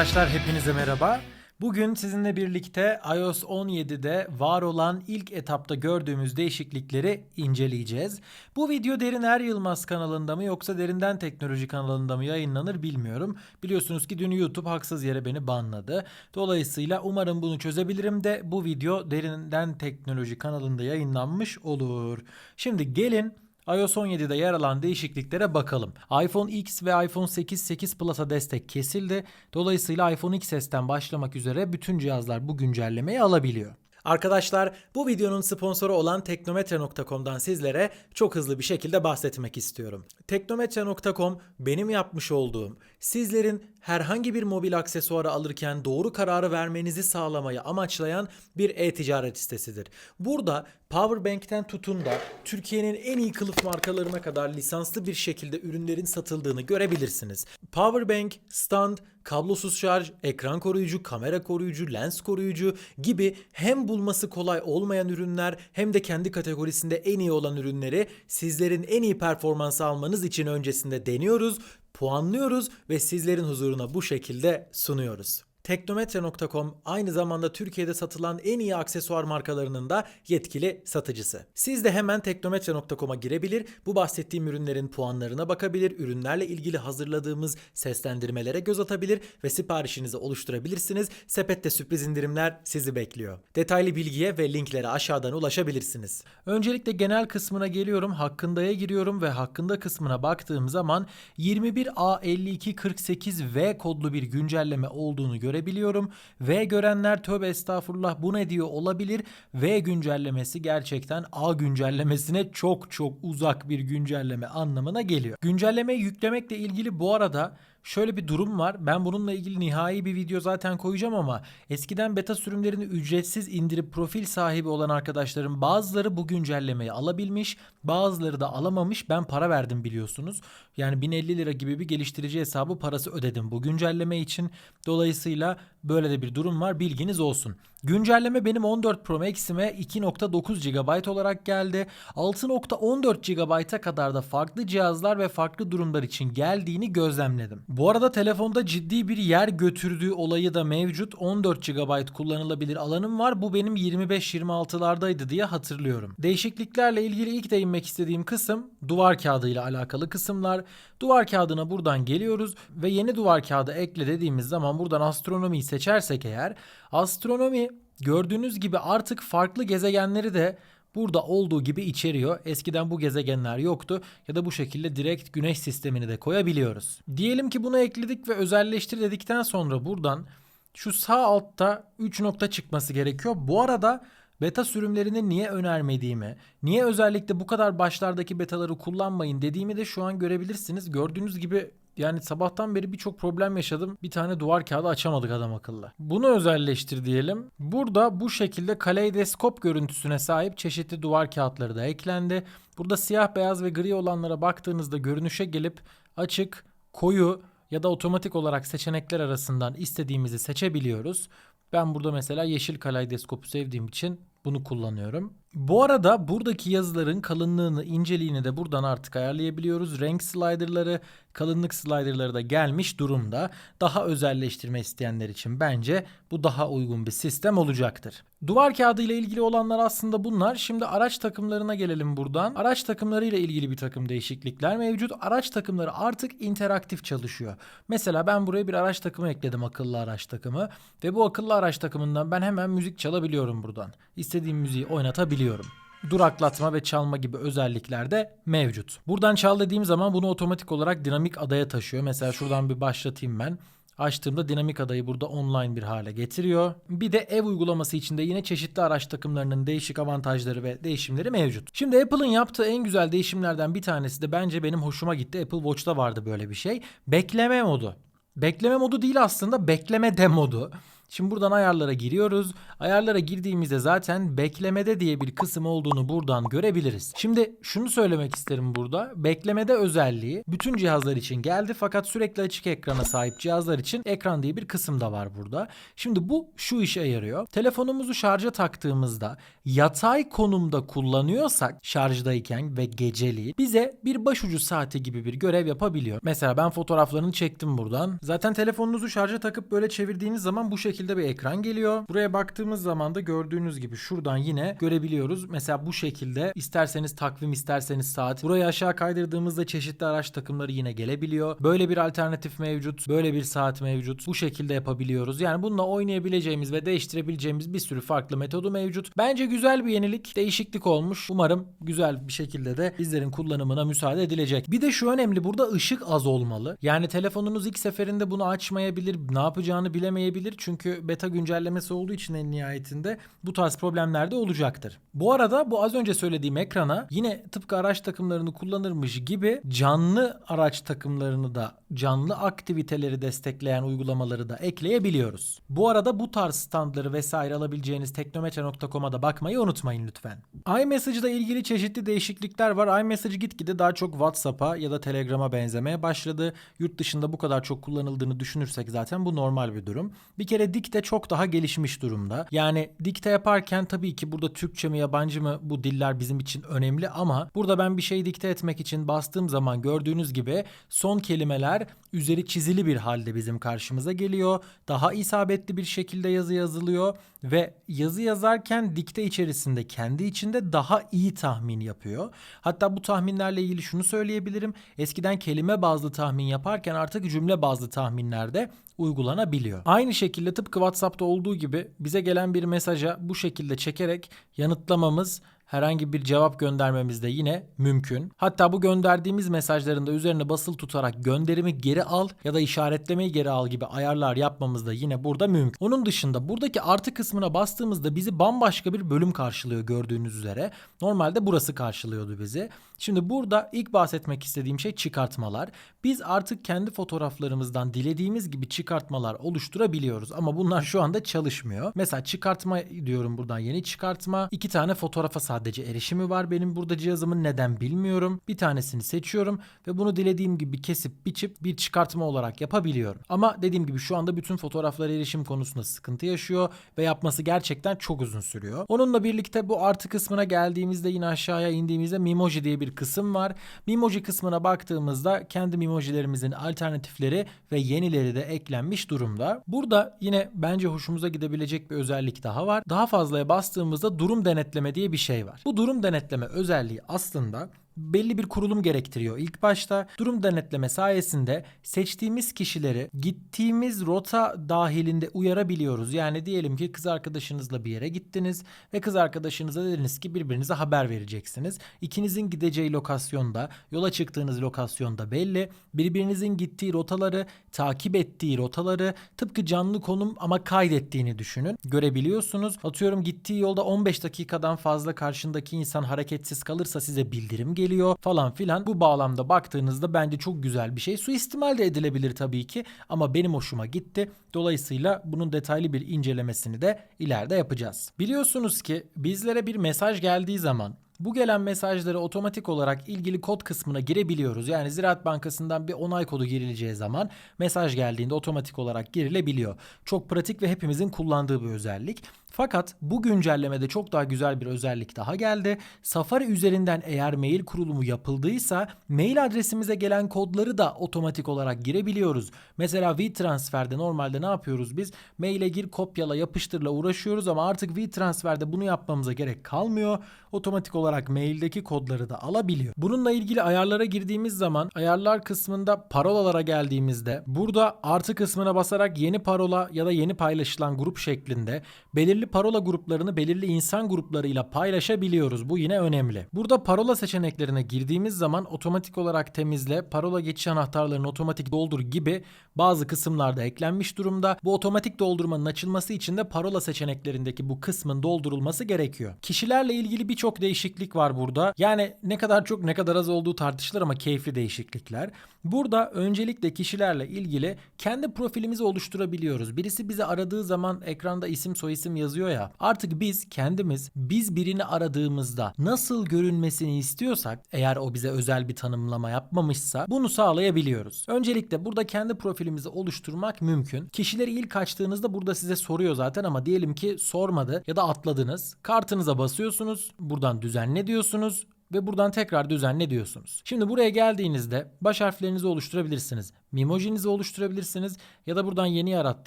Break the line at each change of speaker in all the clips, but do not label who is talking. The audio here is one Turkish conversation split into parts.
Arkadaşlar hepinize merhaba. Bugün sizinle birlikte iOS 17'de var olan ilk etapta gördüğümüz değişiklikleri inceleyeceğiz. Bu video Derin Er Yılmaz kanalında mı yoksa Derinden Teknoloji kanalında mı yayınlanır bilmiyorum. Biliyorsunuz ki dün YouTube haksız yere beni banladı. Dolayısıyla umarım bunu çözebilirim de bu video Derinden Teknoloji kanalında yayınlanmış olur. Şimdi gelin iOS 17'de yer alan değişikliklere bakalım. iPhone X ve iPhone 8 8 Plus'a destek kesildi. Dolayısıyla iPhone XS'ten başlamak üzere bütün cihazlar bu güncellemeyi alabiliyor. Arkadaşlar bu videonun sponsoru olan teknometre.com'dan sizlere çok hızlı bir şekilde bahsetmek istiyorum. Teknometre.com benim yapmış olduğum sizlerin herhangi bir mobil aksesuarı alırken doğru kararı vermenizi sağlamayı amaçlayan bir e-ticaret sitesidir. Burada Powerbank'ten tutun da Türkiye'nin en iyi kılıf markalarına kadar lisanslı bir şekilde ürünlerin satıldığını görebilirsiniz. Powerbank, stand, kablosuz şarj, ekran koruyucu, kamera koruyucu, lens koruyucu gibi hem bulması kolay olmayan ürünler hem de kendi kategorisinde en iyi olan ürünleri sizlerin en iyi performansı almanız için öncesinde deniyoruz, puanlıyoruz ve sizlerin huzuruna bu şekilde sunuyoruz. Teknometre.com aynı zamanda Türkiye'de satılan en iyi aksesuar markalarının da yetkili satıcısı. Siz de hemen teknometre.com'a girebilir, bu bahsettiğim ürünlerin puanlarına bakabilir, ürünlerle ilgili hazırladığımız seslendirmelere göz atabilir ve siparişinizi oluşturabilirsiniz. Sepette sürpriz indirimler sizi bekliyor. Detaylı bilgiye ve linklere aşağıdan ulaşabilirsiniz. Öncelikle genel kısmına geliyorum, hakkındaya giriyorum ve hakkında kısmına baktığım zaman 21A5248V kodlu bir güncelleme olduğunu görebiliyorum. V görenler tövbe estağfurullah bu ne diyor olabilir. V güncellemesi gerçekten A güncellemesine çok çok uzak bir güncelleme anlamına geliyor. Güncellemeyi yüklemekle ilgili bu arada Şöyle bir durum var. Ben bununla ilgili nihai bir video zaten koyacağım ama eskiden beta sürümlerini ücretsiz indirip profil sahibi olan arkadaşlarım bazıları bu güncellemeyi alabilmiş, bazıları da alamamış. Ben para verdim biliyorsunuz. Yani 1050 lira gibi bir geliştirici hesabı parası ödedim bu güncelleme için. Dolayısıyla böyle de bir durum var. Bilginiz olsun. Güncelleme benim 14 Pro Max'ime 2.9 GB olarak geldi. 6.14 GB'a kadar da farklı cihazlar ve farklı durumlar için geldiğini gözlemledim. Bu arada telefonda ciddi bir yer götürdüğü olayı da mevcut. 14 GB kullanılabilir alanım var. Bu benim 25-26'lardaydı diye hatırlıyorum. Değişikliklerle ilgili ilk değinmek istediğim kısım duvar kağıdı ile alakalı kısımlar. Duvar kağıdına buradan geliyoruz ve yeni duvar kağıdı ekle dediğimiz zaman buradan astronomiyi seçersek eğer astronomi gördüğünüz gibi artık farklı gezegenleri de burada olduğu gibi içeriyor. Eskiden bu gezegenler yoktu ya da bu şekilde direkt güneş sistemini de koyabiliyoruz. Diyelim ki bunu ekledik ve özelleştir dedikten sonra buradan şu sağ altta 3 nokta çıkması gerekiyor. Bu arada beta sürümlerini niye önermediğimi, niye özellikle bu kadar başlardaki betaları kullanmayın dediğimi de şu an görebilirsiniz. Gördüğünüz gibi yani sabahtan beri birçok problem yaşadım. Bir tane duvar kağıdı açamadık adam akıllı. Bunu özelleştir diyelim. Burada bu şekilde kaleidoskop görüntüsüne sahip çeşitli duvar kağıtları da eklendi. Burada siyah, beyaz ve gri olanlara baktığınızda görünüşe gelip açık, koyu ya da otomatik olarak seçenekler arasından istediğimizi seçebiliyoruz. Ben burada mesela yeşil kaleidoskopu sevdiğim için bunu kullanıyorum. Bu arada buradaki yazıların kalınlığını, inceliğini de buradan artık ayarlayabiliyoruz. Renk sliderları, kalınlık sliderları da gelmiş durumda. Daha özelleştirme isteyenler için bence bu daha uygun bir sistem olacaktır. Duvar kağıdı ile ilgili olanlar aslında bunlar. Şimdi araç takımlarına gelelim buradan. Araç takımları ile ilgili bir takım değişiklikler mevcut. Araç takımları artık interaktif çalışıyor. Mesela ben buraya bir araç takımı ekledim akıllı araç takımı ve bu akıllı araç takımından ben hemen müzik çalabiliyorum buradan. İstediğim müziği oynatabiliyorum duraklatma ve çalma gibi özellikler de mevcut. Buradan çal dediğim zaman bunu otomatik olarak dinamik adaya taşıyor. Mesela şuradan bir başlatayım ben. Açtığımda dinamik adayı burada online bir hale getiriyor. Bir de ev uygulaması içinde yine çeşitli araç takımlarının değişik avantajları ve değişimleri mevcut. Şimdi Apple'ın yaptığı en güzel değişimlerden bir tanesi de bence benim hoşuma gitti. Apple Watch'ta vardı böyle bir şey. Bekleme modu. Bekleme modu değil aslında bekleme de modu. Şimdi buradan ayarlara giriyoruz. Ayarlara girdiğimizde zaten beklemede diye bir kısım olduğunu buradan görebiliriz. Şimdi şunu söylemek isterim burada. Beklemede özelliği bütün cihazlar için geldi fakat sürekli açık ekrana sahip cihazlar için ekran diye bir kısım da var burada. Şimdi bu şu işe yarıyor. Telefonumuzu şarja taktığımızda yatay konumda kullanıyorsak şarjdayken ve geceliği bize bir başucu saati gibi bir görev yapabiliyor. Mesela ben fotoğraflarını çektim buradan. Zaten telefonunuzu şarja takıp böyle çevirdiğiniz zaman bu şekilde bir ekran geliyor. Buraya baktığımız zaman da gördüğünüz gibi şuradan yine görebiliyoruz. Mesela bu şekilde isterseniz takvim isterseniz saat. Burayı aşağı kaydırdığımızda çeşitli araç takımları yine gelebiliyor. Böyle bir alternatif mevcut. Böyle bir saat mevcut. Bu şekilde yapabiliyoruz. Yani bununla oynayabileceğimiz ve değiştirebileceğimiz bir sürü farklı metodu mevcut. Bence güzel bir yenilik. Değişiklik olmuş. Umarım güzel bir şekilde de bizlerin kullanımına müsaade edilecek. Bir de şu önemli burada ışık az olmalı. Yani telefonunuz ilk seferinde bunu açmayabilir. Ne yapacağını bilemeyebilir. Çünkü beta güncellemesi olduğu için en nihayetinde bu tarz problemler de olacaktır. Bu arada bu az önce söylediğim ekrana yine tıpkı araç takımlarını kullanırmış gibi canlı araç takımlarını da canlı aktiviteleri destekleyen uygulamaları da ekleyebiliyoruz. Bu arada bu tarz standları vesaire alabileceğiniz teknometre.com'a da bakmayı unutmayın lütfen. iMessage'da ilgili çeşitli değişiklikler var. iMessage gitgide daha çok WhatsApp'a ya da Telegram'a benzemeye başladı. Yurt dışında bu kadar çok kullanıldığını düşünürsek zaten bu normal bir durum. Bir kere dikte çok daha gelişmiş durumda. Yani dikte yaparken tabii ki burada Türkçe mi yabancı mı bu diller bizim için önemli ama burada ben bir şey dikte etmek için bastığım zaman gördüğünüz gibi son kelimeler üzeri çizili bir halde bizim karşımıza geliyor. Daha isabetli bir şekilde yazı yazılıyor ve yazı yazarken dikte içerisinde kendi içinde daha iyi tahmin yapıyor. Hatta bu tahminlerle ilgili şunu söyleyebilirim. Eskiden kelime bazlı tahmin yaparken artık cümle bazlı tahminlerde uygulanabiliyor. Aynı şekilde tıpkı WhatsApp'ta olduğu gibi bize gelen bir mesaja bu şekilde çekerek yanıtlamamız herhangi bir cevap göndermemiz de yine mümkün. Hatta bu gönderdiğimiz mesajların da üzerine basılı tutarak gönderimi geri al ya da işaretlemeyi geri al gibi ayarlar yapmamız da yine burada mümkün. Onun dışında buradaki artı kısmına bastığımızda bizi bambaşka bir bölüm karşılıyor gördüğünüz üzere. Normalde burası karşılıyordu bizi. Şimdi burada ilk bahsetmek istediğim şey çıkartmalar. Biz artık kendi fotoğraflarımızdan dilediğimiz gibi çıkartmalar oluşturabiliyoruz ama bunlar şu anda çalışmıyor. Mesela çıkartma diyorum buradan yeni çıkartma. İki tane fotoğrafa sadece erişimi var benim burada cihazımın neden bilmiyorum. Bir tanesini seçiyorum ve bunu dilediğim gibi kesip biçip bir çıkartma olarak yapabiliyorum. Ama dediğim gibi şu anda bütün fotoğraflara erişim konusunda sıkıntı yaşıyor ve yapması gerçekten çok uzun sürüyor. Onunla birlikte bu artı kısmına geldiğimizde yine aşağıya indiğimizde Mimoji diye bir kısım var. Mimoji kısmına baktığımızda kendi Mimojilerimizin alternatifleri ve yenileri de eklenmiş durumda. Burada yine bence hoşumuza gidebilecek bir özellik daha var. Daha fazlaya bastığımızda durum denetleme diye bir şey var. Bu durum denetleme özelliği aslında belli bir kurulum gerektiriyor. İlk başta durum denetleme sayesinde seçtiğimiz kişileri gittiğimiz rota dahilinde uyarabiliyoruz. Yani diyelim ki kız arkadaşınızla bir yere gittiniz ve kız arkadaşınıza dediniz ki birbirinize haber vereceksiniz. İkinizin gideceği lokasyonda, yola çıktığınız lokasyonda belli. Birbirinizin gittiği rotaları, takip ettiği rotaları tıpkı canlı konum ama kaydettiğini düşünün. Görebiliyorsunuz. Atıyorum gittiği yolda 15 dakikadan fazla karşındaki insan hareketsiz kalırsa size bildirim geliyor falan filan. Bu bağlamda baktığınızda bence çok güzel bir şey. Suistimal de edilebilir tabii ki ama benim hoşuma gitti. Dolayısıyla bunun detaylı bir incelemesini de ileride yapacağız. Biliyorsunuz ki bizlere bir mesaj geldiği zaman bu gelen mesajları otomatik olarak ilgili kod kısmına girebiliyoruz. Yani Ziraat Bankası'ndan bir onay kodu girileceği zaman mesaj geldiğinde otomatik olarak girilebiliyor. Çok pratik ve hepimizin kullandığı bir özellik. Fakat bu güncellemede çok daha güzel bir özellik daha geldi. Safari üzerinden eğer mail kurulumu yapıldıysa mail adresimize gelen kodları da otomatik olarak girebiliyoruz. Mesela WeTransfer'de normalde ne yapıyoruz biz? Maile gir, kopyala, yapıştırla uğraşıyoruz ama artık WeTransfer'de bunu yapmamıza gerek kalmıyor. Otomatik olarak maildeki kodları da alabiliyor. Bununla ilgili ayarlara girdiğimiz zaman ayarlar kısmında parolalara geldiğimizde burada artı kısmına basarak yeni parola ya da yeni paylaşılan grup şeklinde belirli parola gruplarını belirli insan gruplarıyla paylaşabiliyoruz. Bu yine önemli. Burada parola seçeneklerine girdiğimiz zaman otomatik olarak temizle, parola geçiş anahtarlarını otomatik doldur gibi bazı kısımlarda eklenmiş durumda. Bu otomatik doldurmanın açılması için de parola seçeneklerindeki bu kısmın doldurulması gerekiyor. Kişilerle ilgili birçok değişiklik var burada. Yani ne kadar çok ne kadar az olduğu tartışılır ama keyifli değişiklikler. Burada öncelikle kişilerle ilgili kendi profilimizi oluşturabiliyoruz. Birisi bizi aradığı zaman ekranda isim soyisim yazıyor ya. Artık biz kendimiz biz birini aradığımızda nasıl görünmesini istiyorsak eğer o bize özel bir tanımlama yapmamışsa bunu sağlayabiliyoruz. Öncelikle burada kendi profilimizi oluşturmak mümkün. Kişileri ilk açtığınızda burada size soruyor zaten ama diyelim ki sormadı ya da atladınız. Kartınıza basıyorsunuz. Buradan düzenle diyorsunuz ve buradan tekrar düzenle diyorsunuz. Şimdi buraya geldiğinizde baş harflerinizi oluşturabilirsiniz. Mimojinizi oluşturabilirsiniz ya da buradan yeni yarat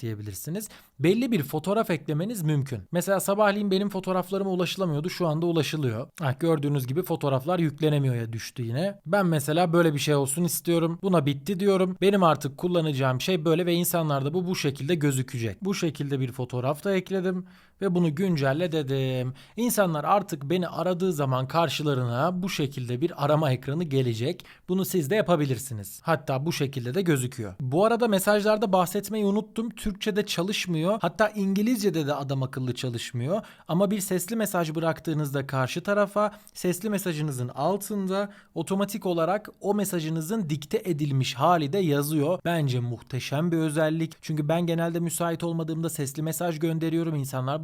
diyebilirsiniz. Belli bir fotoğraf eklemeniz mümkün. Mesela sabahleyin benim fotoğraflarıma ulaşılamıyordu. Şu anda ulaşılıyor. Ah, gördüğünüz gibi fotoğraflar yüklenemiyor ya düştü yine. Ben mesela böyle bir şey olsun istiyorum. Buna bitti diyorum. Benim artık kullanacağım şey böyle ve insanlarda bu bu şekilde gözükecek. Bu şekilde bir fotoğraf da ekledim ve bunu güncelle dedim. İnsanlar artık beni aradığı zaman karşılarına bu şekilde bir arama ekranı gelecek. Bunu siz de yapabilirsiniz. Hatta bu şekilde de gözüküyor. Bu arada mesajlarda bahsetmeyi unuttum. Türkçe'de çalışmıyor. Hatta İngilizce'de de adam akıllı çalışmıyor. Ama bir sesli mesaj bıraktığınızda karşı tarafa sesli mesajınızın altında otomatik olarak o mesajınızın dikte edilmiş hali de yazıyor. Bence muhteşem bir özellik. Çünkü ben genelde müsait olmadığımda sesli mesaj gönderiyorum.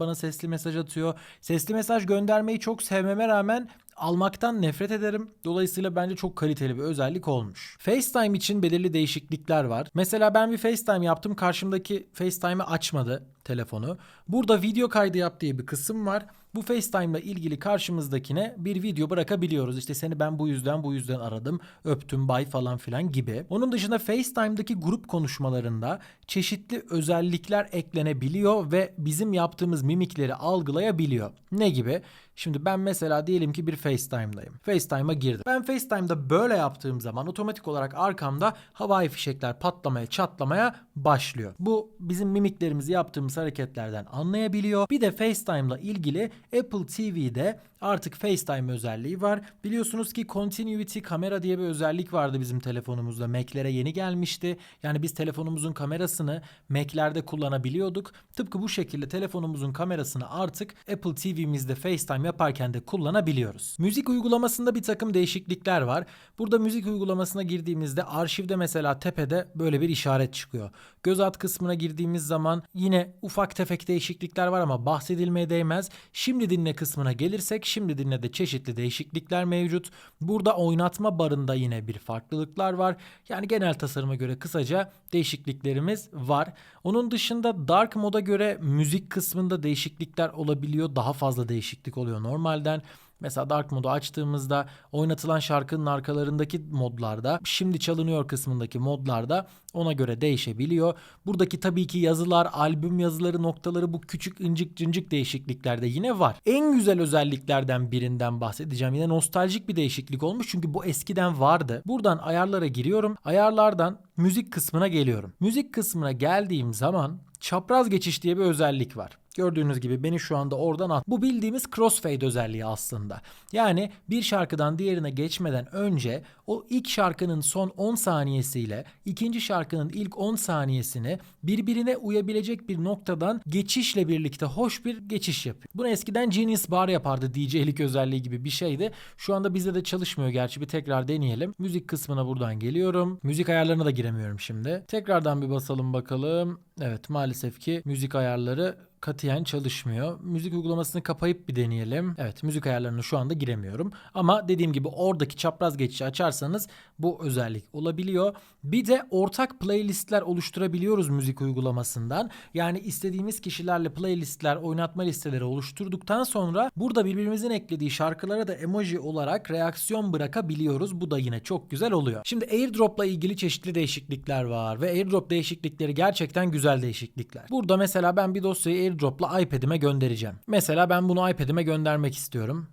Bana sesli mesaj atıyor. Sesli mesaj göndermeyi çok sevmeme rağmen almaktan nefret ederim. Dolayısıyla bence çok kaliteli bir özellik olmuş. FaceTime için belirli değişiklikler var. Mesela ben bir FaceTime yaptım. Karşımdaki FaceTime'ı açmadı telefonu. Burada video kaydı yap diye bir kısım var. Bu FaceTime ile ilgili karşımızdakine bir video bırakabiliyoruz. İşte seni ben bu yüzden bu yüzden aradım. Öptüm bay falan filan gibi. Onun dışında FaceTime'daki grup konuşmalarında çeşitli özellikler eklenebiliyor ve bizim yaptığımız mimikleri algılayabiliyor. Ne gibi? Şimdi ben mesela diyelim ki bir FaceTime'dayım. FaceTime'a girdim. Ben FaceTime'da böyle yaptığım zaman otomatik olarak arkamda havai fişekler patlamaya, çatlamaya başlıyor. Bu bizim mimiklerimizi yaptığımız hareketlerden anlayabiliyor. Bir de FaceTime'la ilgili Apple TV'de artık FaceTime özelliği var. Biliyorsunuz ki Continuity kamera diye bir özellik vardı bizim telefonumuzda. Mac'lere yeni gelmişti. Yani biz telefonumuzun kamerasını Mac'lerde kullanabiliyorduk. Tıpkı bu şekilde telefonumuzun kamerasını artık Apple TV'mizde FaceTime yaparken de kullanabiliyoruz. Müzik uygulamasında bir takım değişiklikler var. Burada müzik uygulamasına girdiğimizde arşivde mesela tepede böyle bir işaret çıkıyor. Göz at kısmına girdiğimiz zaman yine ufak tefek değişiklikler var ama bahsedilmeye değmez. Şimdi dinle kısmına gelirsek şimdi dinle de çeşitli değişiklikler mevcut. Burada oynatma barında yine bir farklılıklar var. Yani genel tasarıma göre kısaca değişikliklerimiz var. Onun dışında dark moda göre müzik kısmında değişiklikler olabiliyor. Daha fazla değişiklik oluyor normalden. Mesela Dark modu açtığımızda oynatılan şarkının arkalarındaki modlarda, şimdi çalınıyor kısmındaki modlarda ona göre değişebiliyor. Buradaki tabii ki yazılar, albüm yazıları, noktaları bu küçük incik cincik değişikliklerde yine var. En güzel özelliklerden birinden bahsedeceğim. Yine nostaljik bir değişiklik olmuş çünkü bu eskiden vardı. Buradan ayarlara giriyorum. Ayarlardan müzik kısmına geliyorum. Müzik kısmına geldiğim zaman çapraz geçiş diye bir özellik var. Gördüğünüz gibi beni şu anda oradan at. Bu bildiğimiz crossfade özelliği aslında. Yani bir şarkıdan diğerine geçmeden önce o ilk şarkının son 10 saniyesiyle ikinci şarkının ilk 10 saniyesini birbirine uyabilecek bir noktadan geçişle birlikte hoş bir geçiş yapıyor. Bunu eskiden Genius Bar yapardı DJ'lik özelliği gibi bir şeydi. Şu anda bizde de çalışmıyor gerçi bir tekrar deneyelim. Müzik kısmına buradan geliyorum. Müzik ayarlarına da giremiyorum şimdi. Tekrardan bir basalım bakalım. Evet maalesef ki müzik ayarları katiyen çalışmıyor. Müzik uygulamasını kapayıp bir deneyelim. Evet müzik ayarlarına şu anda giremiyorum. Ama dediğim gibi oradaki çapraz geçişi açarsanız bu özellik olabiliyor. Bir de ortak playlistler oluşturabiliyoruz müzik uygulamasından. Yani istediğimiz kişilerle playlistler, oynatma listeleri oluşturduktan sonra burada birbirimizin eklediği şarkılara da emoji olarak reaksiyon bırakabiliyoruz. Bu da yine çok güzel oluyor. Şimdi AirDrop'la ilgili çeşitli değişiklikler var ve AirDrop değişiklikleri gerçekten güzel değişiklikler. Burada mesela ben bir dosyayı AirDrop'la iPad'ime göndereceğim. Mesela ben bunu iPad'ime göndermek istiyorum.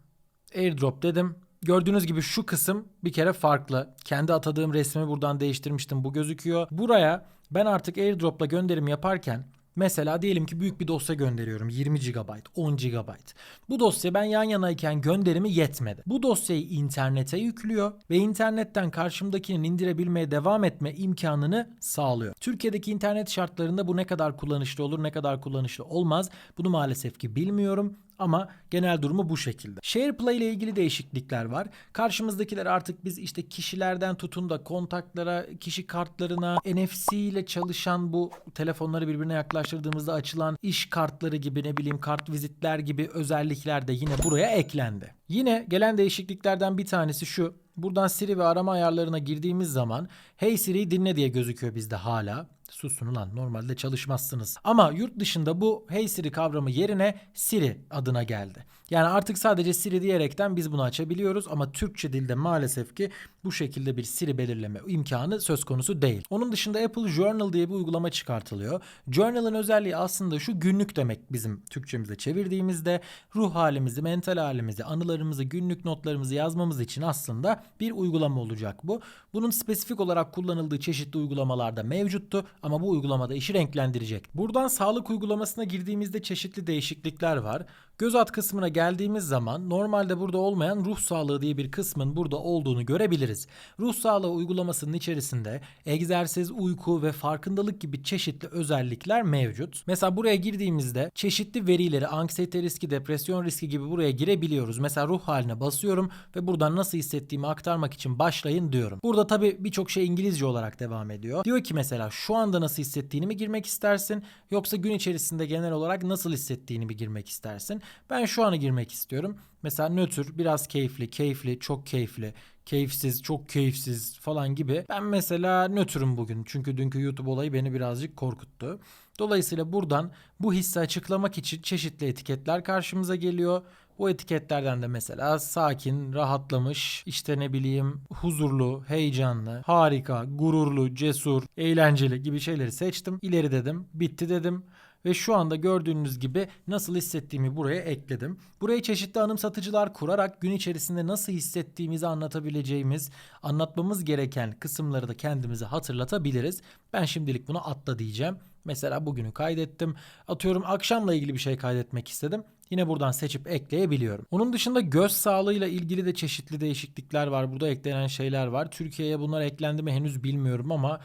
AirDrop dedim. Gördüğünüz gibi şu kısım bir kere farklı. Kendi atadığım resmi buradan değiştirmiştim. Bu gözüküyor. Buraya ben artık AirDrop'la gönderim yaparken Mesela diyelim ki büyük bir dosya gönderiyorum 20 GB, 10 GB. Bu dosya ben yan yanayken gönderimi yetmedi. Bu dosyayı internete yüklüyor ve internetten karşımdakinin indirebilmeye devam etme imkanını sağlıyor. Türkiye'deki internet şartlarında bu ne kadar kullanışlı olur, ne kadar kullanışlı olmaz bunu maalesef ki bilmiyorum. Ama genel durumu bu şekilde. SharePlay ile ilgili değişiklikler var. Karşımızdakiler artık biz işte kişilerden tutun da kontaklara, kişi kartlarına, NFC ile çalışan bu telefonları birbirine yaklaştırdığımızda açılan iş kartları gibi ne bileyim kart vizitler gibi özellikler de yine buraya eklendi. Yine gelen değişikliklerden bir tanesi şu. Buradan Siri ve arama ayarlarına girdiğimiz zaman Hey Siri dinle diye gözüküyor bizde hala. Susun ulan normalde çalışmazsınız. Ama yurt dışında bu Hey Siri kavramı yerine Siri adına geldi. Yani artık sadece Siri diyerekten biz bunu açabiliyoruz ama Türkçe dilde maalesef ki bu şekilde bir Siri belirleme imkanı söz konusu değil. Onun dışında Apple Journal diye bir uygulama çıkartılıyor. Journal'ın özelliği aslında şu günlük demek bizim Türkçemize çevirdiğimizde ruh halimizi, mental halimizi, anılarımızı, günlük notlarımızı yazmamız için aslında bir uygulama olacak bu. Bunun spesifik olarak kullanıldığı çeşitli uygulamalarda mevcuttu ama bu uygulamada işi renklendirecek. Buradan sağlık uygulamasına girdiğimizde çeşitli değişiklikler var. Göz at kısmına geldiğimiz zaman normalde burada olmayan ruh sağlığı diye bir kısmın burada olduğunu görebiliriz. Ruh sağlığı uygulamasının içerisinde egzersiz, uyku ve farkındalık gibi çeşitli özellikler mevcut. Mesela buraya girdiğimizde çeşitli verileri, anksiyete riski, depresyon riski gibi buraya girebiliyoruz. Mesela ruh haline basıyorum ve buradan nasıl hissettiğimi aktarmak için başlayın diyorum. Burada tabii birçok şey İngilizce olarak devam ediyor. Diyor ki mesela şu anda nasıl hissettiğini mi girmek istersin yoksa gün içerisinde genel olarak nasıl hissettiğini mi girmek istersin? Ben şu anı girmek istiyorum. Mesela nötr, biraz keyifli, keyifli, çok keyifli, keyifsiz, çok keyifsiz falan gibi. Ben mesela nötrüm bugün. Çünkü dünkü YouTube olayı beni birazcık korkuttu. Dolayısıyla buradan bu hissi açıklamak için çeşitli etiketler karşımıza geliyor. Bu etiketlerden de mesela sakin, rahatlamış, işte ne bileyim huzurlu, heyecanlı, harika, gururlu, cesur, eğlenceli gibi şeyleri seçtim. İleri dedim, bitti dedim ve şu anda gördüğünüz gibi nasıl hissettiğimi buraya ekledim. Buraya çeşitli anımsatıcılar kurarak gün içerisinde nasıl hissettiğimizi anlatabileceğimiz, anlatmamız gereken kısımları da kendimize hatırlatabiliriz. Ben şimdilik bunu atla diyeceğim. Mesela bugünü kaydettim. Atıyorum akşamla ilgili bir şey kaydetmek istedim. Yine buradan seçip ekleyebiliyorum. Onun dışında göz sağlığıyla ilgili de çeşitli değişiklikler var. Burada eklenen şeyler var. Türkiye'ye bunlar eklendi mi henüz bilmiyorum ama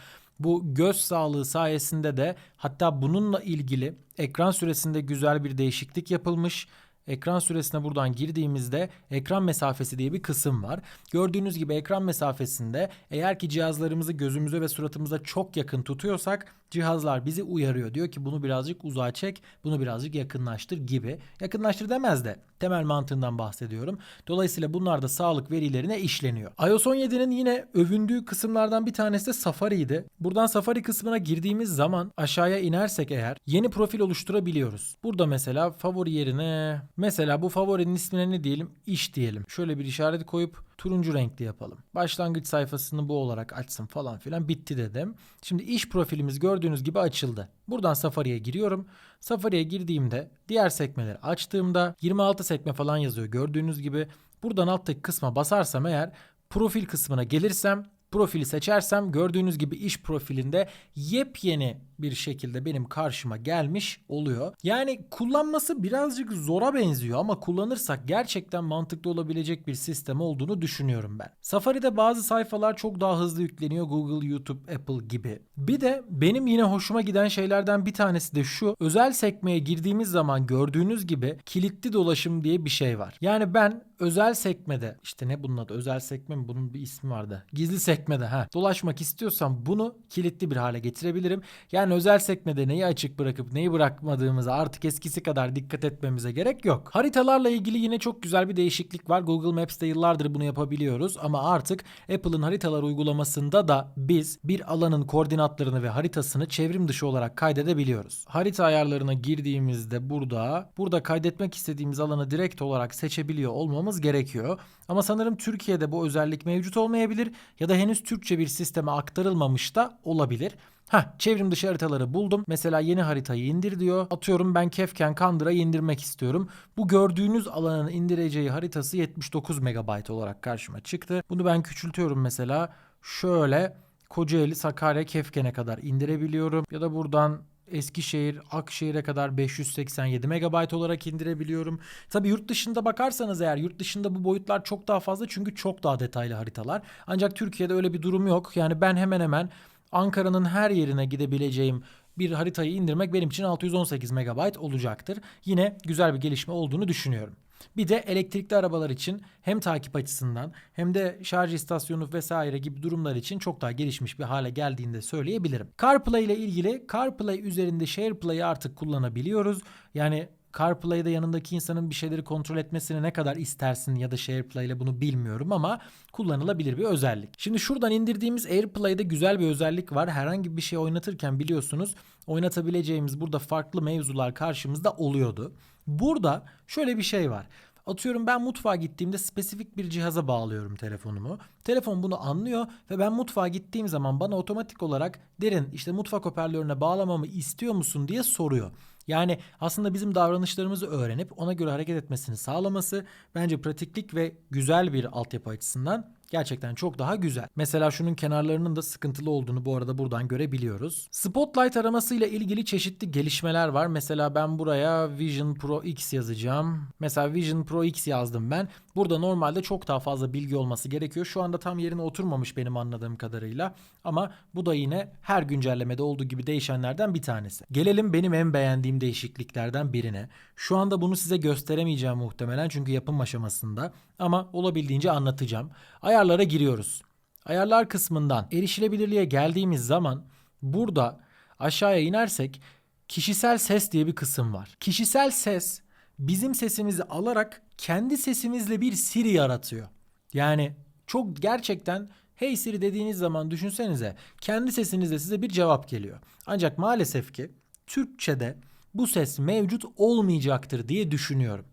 bu göz sağlığı sayesinde de hatta bununla ilgili ekran süresinde güzel bir değişiklik yapılmış. Ekran süresine buradan girdiğimizde ekran mesafesi diye bir kısım var. Gördüğünüz gibi ekran mesafesinde eğer ki cihazlarımızı gözümüze ve suratımıza çok yakın tutuyorsak cihazlar bizi uyarıyor. Diyor ki bunu birazcık uzağa çek, bunu birazcık yakınlaştır gibi. Yakınlaştır demez de temel mantığından bahsediyorum. Dolayısıyla bunlar da sağlık verilerine işleniyor. iOS 17'nin yine övündüğü kısımlardan bir tanesi de Safari'ydi. Buradan Safari kısmına girdiğimiz zaman aşağıya inersek eğer yeni profil oluşturabiliyoruz. Burada mesela favori yerine mesela bu favorinin ismine ne diyelim? İş diyelim. Şöyle bir işaret koyup turuncu renkli yapalım. Başlangıç sayfasını bu olarak açsın falan filan bitti dedim. Şimdi iş profilimiz gördüğünüz gibi açıldı. Buradan Safari'ye giriyorum. Safari'ye girdiğimde diğer sekmeleri açtığımda 26 sekme falan yazıyor gördüğünüz gibi. Buradan alttaki kısma basarsam eğer profil kısmına gelirsem profili seçersem gördüğünüz gibi iş profilinde yepyeni bir şekilde benim karşıma gelmiş oluyor. Yani kullanması birazcık zora benziyor ama kullanırsak gerçekten mantıklı olabilecek bir sistem olduğunu düşünüyorum ben. Safari'de bazı sayfalar çok daha hızlı yükleniyor Google, YouTube, Apple gibi. Bir de benim yine hoşuma giden şeylerden bir tanesi de şu. Özel sekmeye girdiğimiz zaman gördüğünüz gibi kilitli dolaşım diye bir şey var. Yani ben özel sekmede işte ne bunun adı özel sekme mi bunun bir ismi vardı. Gizli sekmede ha dolaşmak istiyorsam bunu kilitli bir hale getirebilirim. Yani özel sekmede neyi açık bırakıp neyi bırakmadığımıza artık eskisi kadar dikkat etmemize gerek yok. Haritalarla ilgili yine çok güzel bir değişiklik var. Google Maps'te yıllardır bunu yapabiliyoruz ama artık Apple'ın haritalar uygulamasında da biz bir alanın koordinatlarını ve haritasını çevrim dışı olarak kaydedebiliyoruz. Harita ayarlarına girdiğimizde burada burada kaydetmek istediğimiz alanı direkt olarak seçebiliyor olmamız gerekiyor. Ama sanırım Türkiye'de bu özellik mevcut olmayabilir ya da henüz Türkçe bir sisteme aktarılmamış da olabilir. Ha, çevrim dışı haritaları buldum. Mesela yeni haritayı indir diyor. Atıyorum ben Kefken Kandıra'yı indirmek istiyorum. Bu gördüğünüz alanın indireceği haritası 79 MB olarak karşıma çıktı. Bunu ben küçültüyorum mesela. Şöyle Kocaeli, Sakarya, Kefken'e kadar indirebiliyorum. Ya da buradan Eskişehir, Akşehir'e kadar 587 MB olarak indirebiliyorum. Tabi yurt dışında bakarsanız eğer yurt dışında bu boyutlar çok daha fazla çünkü çok daha detaylı haritalar. Ancak Türkiye'de öyle bir durum yok. Yani ben hemen hemen Ankara'nın her yerine gidebileceğim bir haritayı indirmek benim için 618 MB olacaktır. Yine güzel bir gelişme olduğunu düşünüyorum. Bir de elektrikli arabalar için hem takip açısından hem de şarj istasyonu vesaire gibi durumlar için çok daha gelişmiş bir hale geldiğini de söyleyebilirim. CarPlay ile ilgili CarPlay üzerinde SharePlay'i artık kullanabiliyoruz. Yani CarPlay'da yanındaki insanın bir şeyleri kontrol etmesini ne kadar istersin ya da SharePlay ile bunu bilmiyorum ama kullanılabilir bir özellik. Şimdi şuradan indirdiğimiz AirPlay'de güzel bir özellik var. Herhangi bir şey oynatırken biliyorsunuz oynatabileceğimiz burada farklı mevzular karşımızda oluyordu. Burada şöyle bir şey var. Atıyorum ben mutfağa gittiğimde spesifik bir cihaza bağlıyorum telefonumu. Telefon bunu anlıyor ve ben mutfağa gittiğim zaman bana otomatik olarak derin işte mutfak hoparlörüne bağlamamı istiyor musun diye soruyor. Yani aslında bizim davranışlarımızı öğrenip ona göre hareket etmesini sağlaması bence pratiklik ve güzel bir altyapı açısından gerçekten çok daha güzel. Mesela şunun kenarlarının da sıkıntılı olduğunu bu arada buradan görebiliyoruz. Spotlight aramasıyla ilgili çeşitli gelişmeler var. Mesela ben buraya Vision Pro X yazacağım. Mesela Vision Pro X yazdım ben. Burada normalde çok daha fazla bilgi olması gerekiyor. Şu anda tam yerine oturmamış benim anladığım kadarıyla. Ama bu da yine her güncellemede olduğu gibi değişenlerden bir tanesi. Gelelim benim en beğendiğim değişikliklerden birine. Şu anda bunu size gösteremeyeceğim muhtemelen çünkü yapım aşamasında. Ama olabildiğince anlatacağım. Ayarlara giriyoruz. Ayarlar kısmından erişilebilirliğe geldiğimiz zaman burada aşağıya inersek kişisel ses diye bir kısım var. Kişisel ses bizim sesimizi alarak kendi sesimizle bir Siri yaratıyor. Yani çok gerçekten Hey Siri dediğiniz zaman düşünsenize kendi sesinizle size bir cevap geliyor. Ancak maalesef ki Türkçe'de bu ses mevcut olmayacaktır diye düşünüyorum.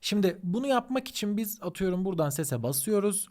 Şimdi bunu yapmak için biz atıyorum buradan sese basıyoruz.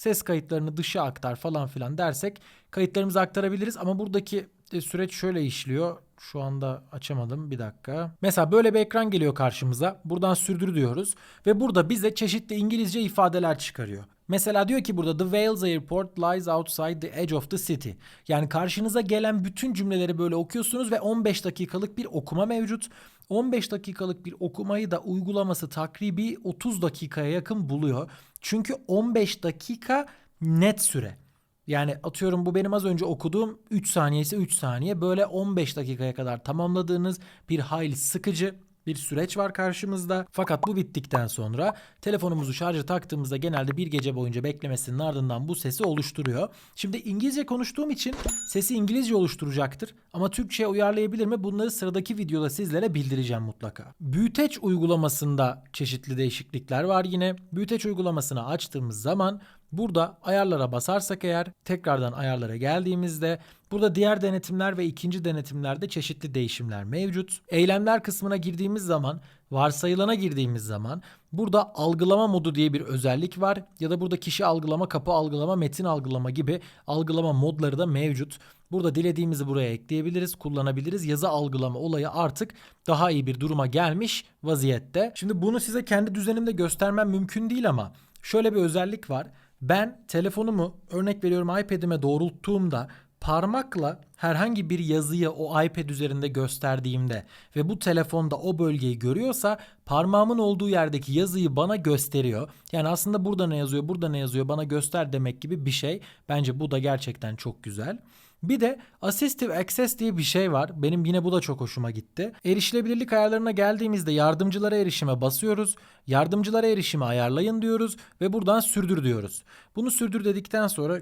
Ses kayıtlarını dışa aktar falan filan dersek kayıtlarımızı aktarabiliriz ama buradaki e, süreç şöyle işliyor. Şu anda açamadım bir dakika. Mesela böyle bir ekran geliyor karşımıza. Buradan sürdür diyoruz ve burada bize çeşitli İngilizce ifadeler çıkarıyor. Mesela diyor ki burada The Wales Airport lies outside the edge of the city. Yani karşınıza gelen bütün cümleleri böyle okuyorsunuz ve 15 dakikalık bir okuma mevcut. 15 dakikalık bir okumayı da uygulaması takribi 30 dakikaya yakın buluyor. Çünkü 15 dakika net süre. Yani atıyorum bu benim az önce okuduğum 3 saniye ise 3 saniye. Böyle 15 dakikaya kadar tamamladığınız bir hayli sıkıcı bir süreç var karşımızda. Fakat bu bittikten sonra telefonumuzu şarja taktığımızda genelde bir gece boyunca beklemesinin ardından bu sesi oluşturuyor. Şimdi İngilizce konuştuğum için sesi İngilizce oluşturacaktır. Ama Türkçe'ye uyarlayabilir mi? Bunları sıradaki videoda sizlere bildireceğim mutlaka. Büyüteç uygulamasında çeşitli değişiklikler var yine. Büyüteç uygulamasını açtığımız zaman Burada ayarlara basarsak eğer tekrardan ayarlara geldiğimizde burada diğer denetimler ve ikinci denetimlerde çeşitli değişimler mevcut. Eylemler kısmına girdiğimiz zaman varsayılana girdiğimiz zaman burada algılama modu diye bir özellik var ya da burada kişi algılama, kapı algılama, metin algılama gibi algılama modları da mevcut. Burada dilediğimizi buraya ekleyebiliriz, kullanabiliriz. Yazı algılama olayı artık daha iyi bir duruma gelmiş vaziyette. Şimdi bunu size kendi düzenimde göstermem mümkün değil ama şöyle bir özellik var. Ben telefonumu örnek veriyorum iPad'ime doğrulttuğumda parmakla herhangi bir yazıyı o iPad üzerinde gösterdiğimde ve bu telefonda o bölgeyi görüyorsa parmağımın olduğu yerdeki yazıyı bana gösteriyor. Yani aslında burada ne yazıyor, burada ne yazıyor bana göster demek gibi bir şey. Bence bu da gerçekten çok güzel. Bir de Assistive Access diye bir şey var. Benim yine bu da çok hoşuma gitti. Erişilebilirlik ayarlarına geldiğimizde yardımcılara erişime basıyoruz. Yardımcılara erişimi ayarlayın diyoruz ve buradan sürdür diyoruz. Bunu sürdür dedikten sonra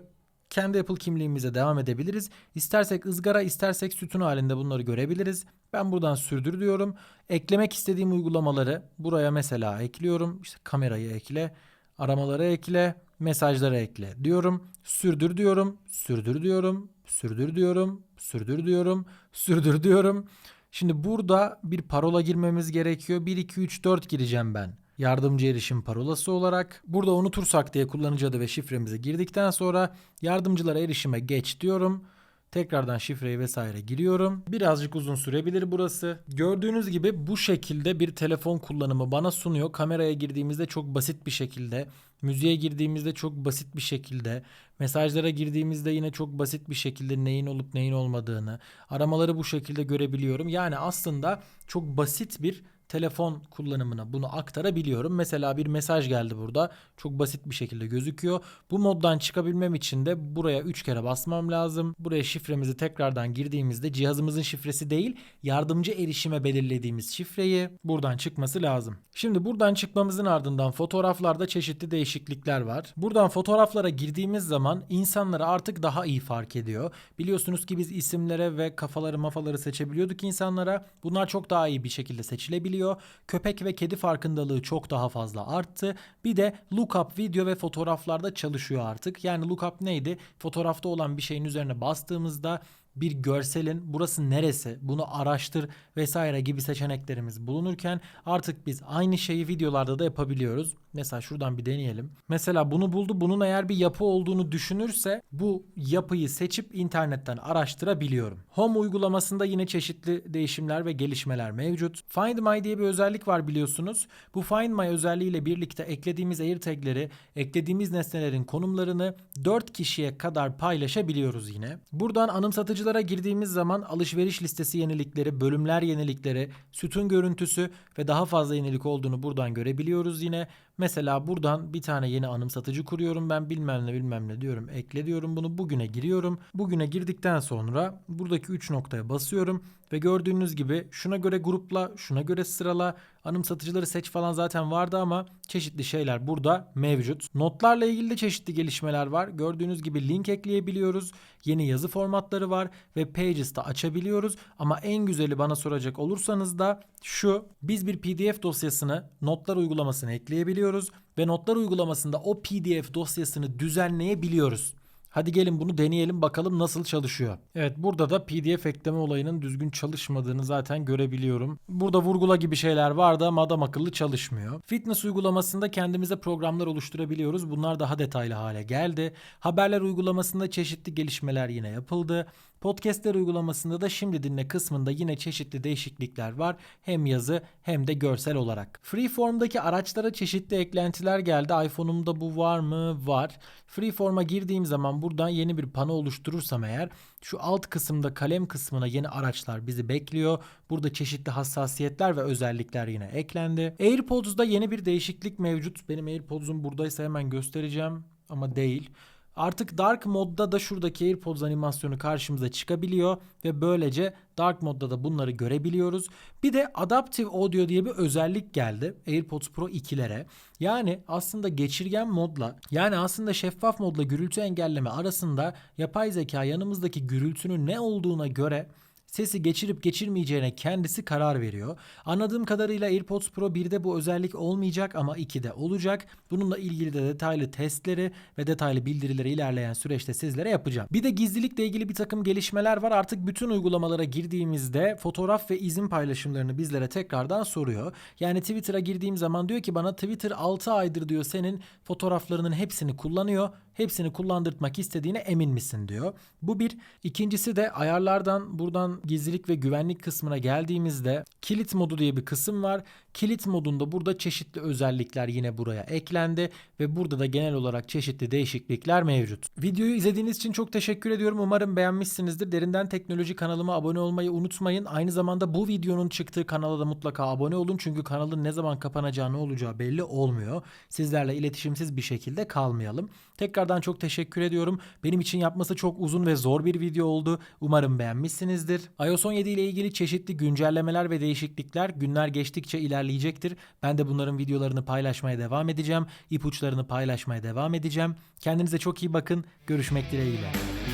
kendi Apple kimliğimize devam edebiliriz. İstersek ızgara, istersek sütun halinde bunları görebiliriz. Ben buradan sürdür diyorum. Eklemek istediğim uygulamaları buraya mesela ekliyorum. İşte kamerayı ekle, aramaları ekle, mesajları ekle diyorum. Sürdür diyorum, sürdür diyorum, sürdür diyorum, sürdür diyorum, sürdür diyorum. Şimdi burada bir parola girmemiz gerekiyor. 1 2 3 4 gireceğim ben. Yardımcı erişim parolası olarak. Burada unutursak diye kullanıcı adı ve şifremizi girdikten sonra yardımcılara erişime geç diyorum. Tekrardan şifreyi vesaire giriyorum. Birazcık uzun sürebilir burası. Gördüğünüz gibi bu şekilde bir telefon kullanımı bana sunuyor. Kameraya girdiğimizde çok basit bir şekilde, müziğe girdiğimizde çok basit bir şekilde, mesajlara girdiğimizde yine çok basit bir şekilde neyin olup neyin olmadığını, aramaları bu şekilde görebiliyorum. Yani aslında çok basit bir telefon kullanımına bunu aktarabiliyorum. Mesela bir mesaj geldi burada. Çok basit bir şekilde gözüküyor. Bu moddan çıkabilmem için de buraya 3 kere basmam lazım. Buraya şifremizi tekrardan girdiğimizde cihazımızın şifresi değil, yardımcı erişime belirlediğimiz şifreyi buradan çıkması lazım. Şimdi buradan çıkmamızın ardından fotoğraflarda çeşitli değişiklikler var. Buradan fotoğraflara girdiğimiz zaman insanları artık daha iyi fark ediyor. Biliyorsunuz ki biz isimlere ve kafaları mafaları seçebiliyorduk insanlara. Bunlar çok daha iyi bir şekilde seçilebiliyor. Köpek ve kedi farkındalığı çok daha fazla arttı. Bir de lookup video ve fotoğraflarda çalışıyor artık. Yani lookup neydi? Fotoğrafta olan bir şeyin üzerine bastığımızda bir görselin burası neresi bunu araştır vesaire gibi seçeneklerimiz bulunurken artık biz aynı şeyi videolarda da yapabiliyoruz. Mesela şuradan bir deneyelim. Mesela bunu buldu. Bunun eğer bir yapı olduğunu düşünürse bu yapıyı seçip internetten araştırabiliyorum. Home uygulamasında yine çeşitli değişimler ve gelişmeler mevcut. Find My diye bir özellik var biliyorsunuz. Bu Find My özelliğiyle birlikte eklediğimiz AirTag'leri, eklediğimiz nesnelerin konumlarını 4 kişiye kadar paylaşabiliyoruz yine. Buradan anımsatıcılara girdiğimiz zaman alışveriş listesi yenilikleri, bölümler yenilikleri, sütun görüntüsü ve daha fazla yenilik olduğunu buradan görebiliyoruz yine. Mesela buradan bir tane yeni anımsatıcı kuruyorum ben bilmem ne bilmem ne diyorum. Ekle diyorum bunu bugüne giriyorum. Bugüne girdikten sonra buradaki 3 noktaya basıyorum ve gördüğünüz gibi şuna göre grupla, şuna göre sırala, anımsatıcıları seç falan zaten vardı ama çeşitli şeyler burada mevcut. Notlarla ilgili de çeşitli gelişmeler var. Gördüğünüz gibi link ekleyebiliyoruz. Yeni yazı formatları var ve Pages'ta açabiliyoruz. Ama en güzeli bana soracak olursanız da şu. Biz bir PDF dosyasını notlar uygulamasına ekleyebiliyoruz ve notlar uygulamasında o PDF dosyasını düzenleyebiliyoruz. Hadi gelin bunu deneyelim bakalım nasıl çalışıyor. Evet burada da PDF ekleme olayının düzgün çalışmadığını zaten görebiliyorum. Burada vurgula gibi şeyler vardı ama adam akıllı çalışmıyor. Fitness uygulamasında kendimize programlar oluşturabiliyoruz. Bunlar daha detaylı hale geldi. Haberler uygulamasında çeşitli gelişmeler yine yapıldı. Podcastler uygulamasında da şimdi dinle kısmında yine çeşitli değişiklikler var. Hem yazı hem de görsel olarak. Freeform'daki araçlara çeşitli eklentiler geldi. iPhone'umda bu var mı? Var. Freeform'a girdiğim zaman buradan yeni bir pano oluşturursam eğer şu alt kısımda kalem kısmına yeni araçlar bizi bekliyor. Burada çeşitli hassasiyetler ve özellikler yine eklendi. AirPods'da yeni bir değişiklik mevcut. Benim AirPods'um buradaysa hemen göstereceğim ama değil. Artık Dark modda da şuradaki AirPods animasyonu karşımıza çıkabiliyor ve böylece Dark modda da bunları görebiliyoruz. Bir de Adaptive Audio diye bir özellik geldi AirPods Pro 2'lere. Yani aslında geçirgen modla yani aslında şeffaf modla gürültü engelleme arasında yapay zeka yanımızdaki gürültünün ne olduğuna göre sesi geçirip geçirmeyeceğine kendisi karar veriyor. Anladığım kadarıyla AirPods Pro 1'de bu özellik olmayacak ama 2'de olacak. Bununla ilgili de detaylı testleri ve detaylı bildirileri ilerleyen süreçte sizlere yapacağım. Bir de gizlilikle ilgili bir takım gelişmeler var. Artık bütün uygulamalara girdiğimizde fotoğraf ve izin paylaşımlarını bizlere tekrardan soruyor. Yani Twitter'a girdiğim zaman diyor ki bana Twitter 6 aydır diyor senin fotoğraflarının hepsini kullanıyor. Hepsini kullandırtmak istediğine emin misin diyor. Bu bir. İkincisi de ayarlardan buradan gizlilik ve güvenlik kısmına geldiğimizde kilit modu diye bir kısım var. Kilit modunda burada çeşitli özellikler yine buraya eklendi ve burada da genel olarak çeşitli değişiklikler mevcut. Videoyu izlediğiniz için çok teşekkür ediyorum. Umarım beğenmişsinizdir. Derinden Teknoloji kanalıma abone olmayı unutmayın. Aynı zamanda bu videonun çıktığı kanala da mutlaka abone olun. Çünkü kanalın ne zaman kapanacağı ne olacağı belli olmuyor. Sizlerle iletişimsiz bir şekilde kalmayalım. Tekrardan çok teşekkür ediyorum. Benim için yapması çok uzun ve zor bir video oldu. Umarım beğenmişsinizdir. iOS 17 ile ilgili çeşitli güncellemeler ve değişiklikler günler geçtikçe ilerleyecektir. Ben de bunların videolarını paylaşmaya devam edeceğim. İpuçlarını paylaşmaya devam edeceğim. Kendinize çok iyi bakın. Görüşmek dileğiyle.